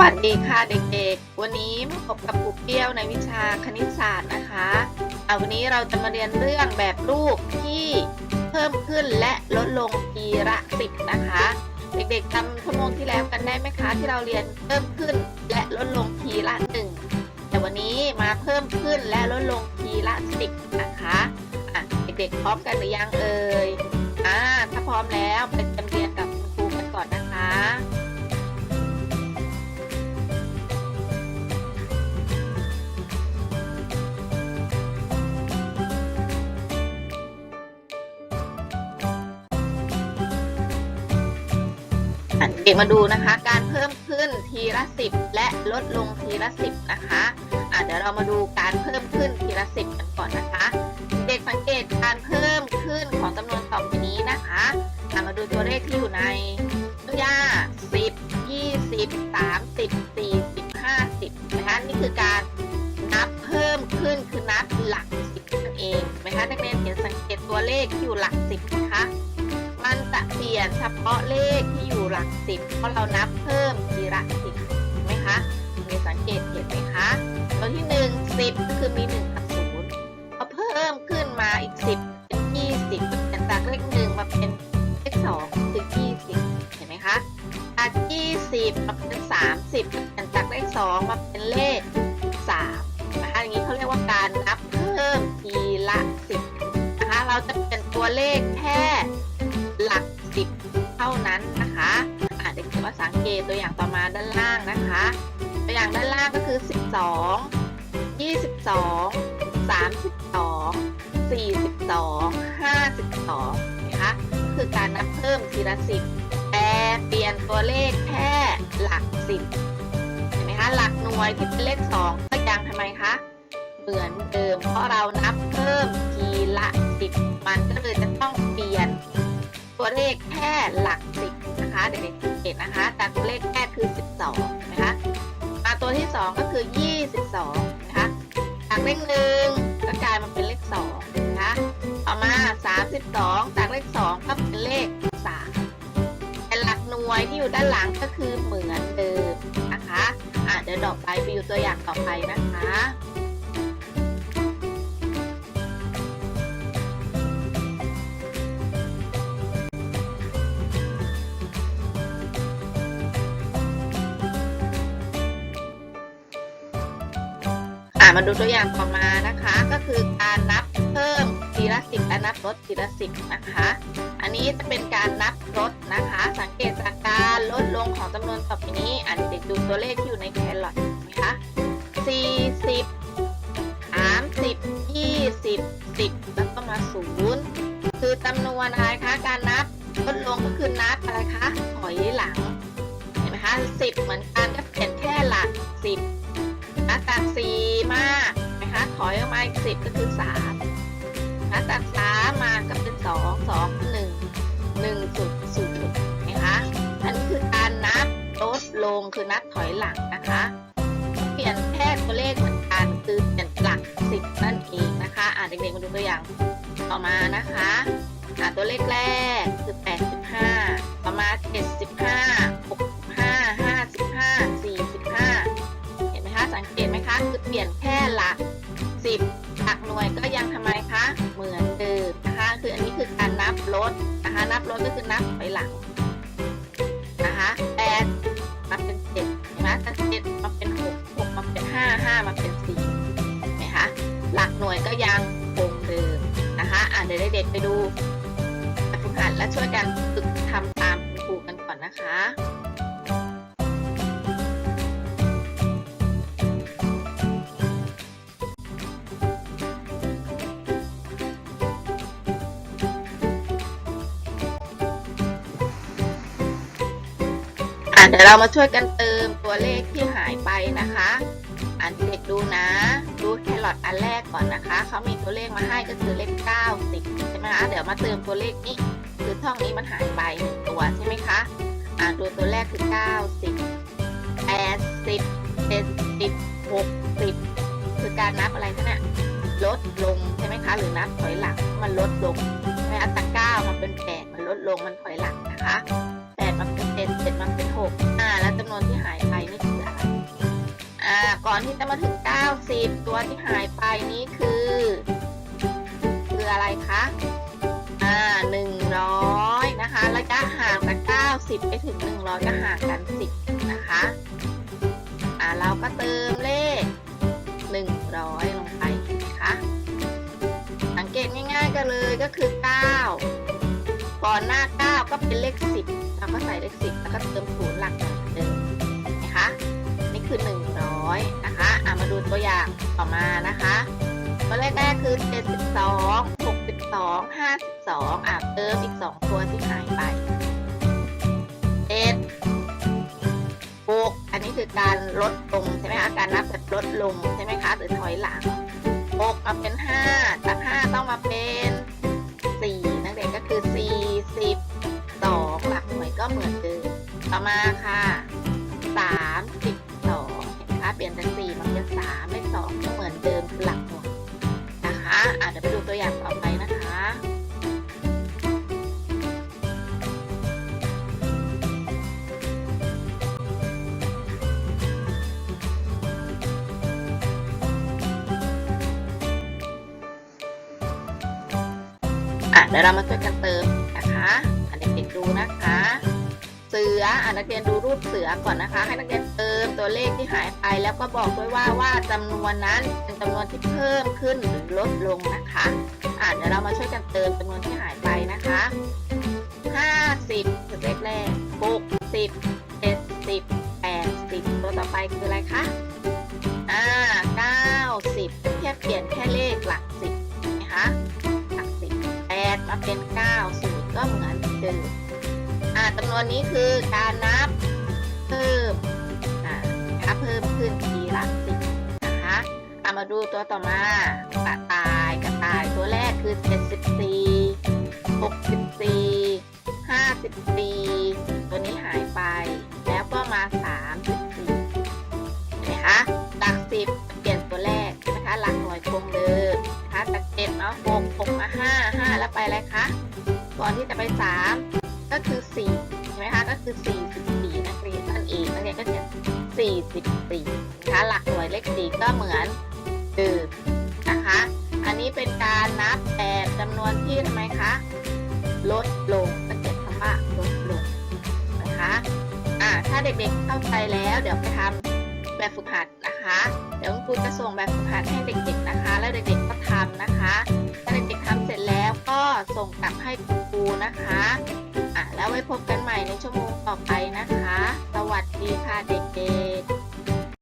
วัสดีค่ะเด็กๆ วันนี้มาพบกับครูเปี้ยวในวิชาคณิตศาสตร์นะคะเอาวันนี้เราจะมาเรียนเรื่องแบบรูปที่เพิ่มขึ้นและลดลงทีละสิบนะคะ เด็กๆจำชั่วโมงที่แล้วกันได้ไหมคะที่เราเรียนเพิ่มขึ้นและลดลงทีละหนึ่งแต่วันนี้มาเพิ่มขึ้นและลดลงทีละสิบนะคะอะเด็กๆพร้อมกันหรือยังเอ่ยอ่าถ้าพร้อมแล้วไป เด็กมาดูนะคะ การเพิ่มขึ้นทีละสิบและลดลงทีละสิบนะคะอะเดี๋ยวเรามาดูการเพิ่มขึ้นทีละสิบกันก่อนนะคะ เด็กสังเกตการเพิ่มขึ้นของจำนวนต่อไปนี้นะคะอะมาดูตัวเลขที่อยู่ในตัวย่าสิบยี่สิบสามสิบสี่สิบห้าสิบนะคะนี่คือการนับเพิ่มขึ้นคือนับหลักสิบนั่นเองนไหมคะนักเรียนเห็นสังเกตตัวเลขที่อยู่หลักสิบนะคะ มันจะเปลี่ยนเฉพาะเลขที่ ลักสิบเพราะเรานับเพิ่มทีละสิบเห็นไหมคะมีสังเกตเห็นไหมคะตัวที่หนึ่งสิบก็คือมีหนึ่งกับศูนย์พอเพิ่มขึ้นมาอีกสิบเป็นยี่สิบเปลี่ยนจากเลขหนึ่งมาเป็นเลขสองคือยี่สิบเห็นไหมคะจากยี่สิบมาเป็นสามสิบเปลี่ยนจากเลขสองมาเป็นเลขสามนะคะอย่างนี้เขาเรียกว่าการนับเพิ่มทีละสิบนะคะเราจะเปลี่ยนตัวเลขแค่หลักสิบเท่านั้นนะคะ สังเกตตัวอย่างต่อมาด้านล่างนะคะ ตัวอย่างด้านล่างก็คือ 12 22 32 42 52นะคะคือการนับเพิ่มทีละสิบแต่เปลี่ยนตัวเลขแค่หลักสิบเห็นไหมคะหลักหน่วยที่เป็นเลข2ก็ยังทำไมคะเหมือนเดิมเพราะเรานับเพิ่มทีละสิบมันก็เลยจะต้องเปลี่ยนตัวเลขแค่หลักสิบ นะคะเด็กๆสังเกตนะคะจากตัวเลขแค่คือ 12 นะคะ มาตัวที่ 2 ก็คือ 22 นะคะ จากเลขหนึ่งก็กลายมาเป็นเลข2นะคะ ต่อมา 32 จากเลข 2 ก็เป็นเลข 3 แต่หลักหน่วยที่อยู่ด้านหลังก็คือเหมือนเดิมนะคะอะเดี๋ยวต่อไปไปอยู่ตัวอย่างต่อไปนะคะ มาดูตัวอย่างต่อมานะคะ ก็คือการนับเพิ่มทีละสิบและนับลดทีละสิบนะคะ อันนี้จะเป็นการนับลดนะคะ สังเกตจากการลดลงของจำนวนต่อไปนี้อ่านเด็กๆดูตัวเลขที่อยู่ในแครอทเห็นไหมคะสี่สิบสามสิบยี่สิบสิบแล้วก็มาศูนย์คือจำนวนอะไรคะการนับลดลงก็คือนับอะไรคะถอยหลังเห็นไหมคะสิบเหมือนกันก็เปลี่ยนแค่หลักสิบ นะจากสี่มานะคะถอยออกมาอีกสิบก็คือสามนะจากสามมาก็เป็นสองสองหนึ่งหนึ่งจุดศูนย์นะคะอันนี้คือการนับลดลงคือนับถอยหลังนะคะ เปลี่ยนแค่ตัวเลขเหมือนกันคือเปลี่ยนหลักสิบนั่นเองนะคะอ่าเด็กๆมาดูตัวอย่างต่อมานะคะอ่าตัวเลขแรกคือแปดสิบห้าต่อมาเจ็ดสิบห้า เปลี่ยนแค่หลักสิบหลักหน่วยก็ยังทำไมคะ เหมือนเดิมนะคะ คืออันนี้คือการนับลดนะคะ นับลดก็คือนับถอยหลังนะคะแปดมาเป็นเจ็ดเห็นไหมจากเจ็ดมาเป็นหกหกมาเป็นห้าห้ามาเป็นสี่เห็นไหมคะหลักหน่วยก็ยังคงเดิมนะคะอ่าเดี๋ยวเด็กๆไปดูฝึกหัดและช่วยกันฝึกทำตามคุณครูกันก่อนนะคะ อะเดี๋ยวเรามาช่วยกันเติมตัวเลขที่หายไปนะคะ อ่านเด็กดูนะ ดูแครอทอันแรกก่อนนะคะ เขามีตัวเลขมาให้ก็คือเลข90ใช่ไหมคะเดี๋ยวมาเติมตัวเลขนี้ คือช่องนี้มันหายไปหนึ่งตัวใช่ไหมคะ อ่านดูตัวแรกคือ90 80 70 60 คือการนับอะไรคะเนี่ยลดลงใช่ไหมคะ หรือนับถอยหลังมันลดลงใช่ไหมอัตราเก้ามันเป็น8มันลดลงมันถอยหลังนะคะ เป็นเจ็ดเจ็ดมาเป็นหกอ่า แล้วจำนวนที่หายไปนี่คืออะไรอ่า ก่อนที่จะมาถึง90ตัวที่หายไปนี้คือ คืออะไรคะ อ่า100นะคะ ระยะห่างจาก90ไปถึง100ก็ห่างกัน10นะคะ อ่า เราก็เติมเลข100ลงไปนะคะสังเกตง่ายๆกันเลยก็คือ9ก่อนหน้า 9 ก็เป็นเลข 10 ก็ใส่เลข10แล้วก็เติมศูนย์หลักเหนเดิมนะคะนี่คือ100นะคะอะมาดูตัวอย่างต่อมานะคะตัวแรกๆคือ72 62 52อะเติมอีก2ตัวที่หายไปเอ็ดหกอันนี้คือการลดลงใช่ไหมคะการนับแบบลดลงใช่ไหมคะหรือถอยหลังหกมาเป็น5จาก5ต้องมาเป็น เหมือนเดิมต่อมาค่ะ32เห็นไหมคะเปลี่ยนจาก4มาเป็น3เลข2ก็เหมือนเดิมคือหลักหน่วยนะคะอะเดี๋ยวไปดูตัวอย่างต่อไปนะคะอะเดี๋ยวเรามาช่วยกันเติม ออะนักเรียนดูรูปเสือก่อนนะคะ ให้นักเรียนเติมตัวเลขที่หายไป แล้วก็บอกด้วยว่าว่าจำนวนนั้นเป็นจำนวนที่เพิ่มขึ้นหรือลดลงนะคะอะเดี๋ยวเรามาช่วยกันเติมจำนวนที่หายไปนะคะ50คือเลขแรก60 70 80ตัวต่อไปคืออะไรคะอ่า90แค่เปลี่ยนแค่เลขหลักสิบนะคะหลักสิบแปดมาเป็นเก้าศูนย์ก็เหมือนเดิม จำนวนนี้คือการนับเพิ่มอ่านะคะเพิ่มขึ้นทีละสิบนะคะเอามาดูตัวต่อมากระต่ายกระต่ายตัวแรกคือเจ็ดสิบสี่หกสิบสี่ห้าสิบสี่ตัวนี้หายไป แล้วก็มาสามสิบสี่เห็นไหมคะหลักสิบเปลี่ยนตัวแรกใช่ไหมคะหลักหน่วยคงเดิมนะคะจากเจ็ดมาหกหกมาห้าห้าแล้วไปอะไรคะก่อนที่จะไปสาม ก็คือสี่ใช่ไหมคะก็คือสี่สิบสี่นักเรียนนั่นเองนักเรียนก็จะสี่สิบสี่นะคะหลักหน่วยเลขสี่ก็เหมือนเดิมนะคะ อันนี้เป็นการนับแต่จำนวนที่ทำไมคะลดลงก็เขียนคำว่าลดลงนะคะอ่าถ้าเด็กๆเข้าใจแล้ว เดี๋ยวไปทำแบบฝึกหัดนะคะ เดี๋ยวคุณครูจะส่งแบบฝึกหัดให้เด็ก ๆนะคะ แล้วเด็กๆก็ทำนะคะถ้าเด็กๆทำเสร็จแล้ว แล้วก็ส่งกลับให้คุณครูนะคะอะแล้วไว้พบกันใหม่ในชั่วโมงต่อไปนะคะ สวัสดีค่ะเด็กๆ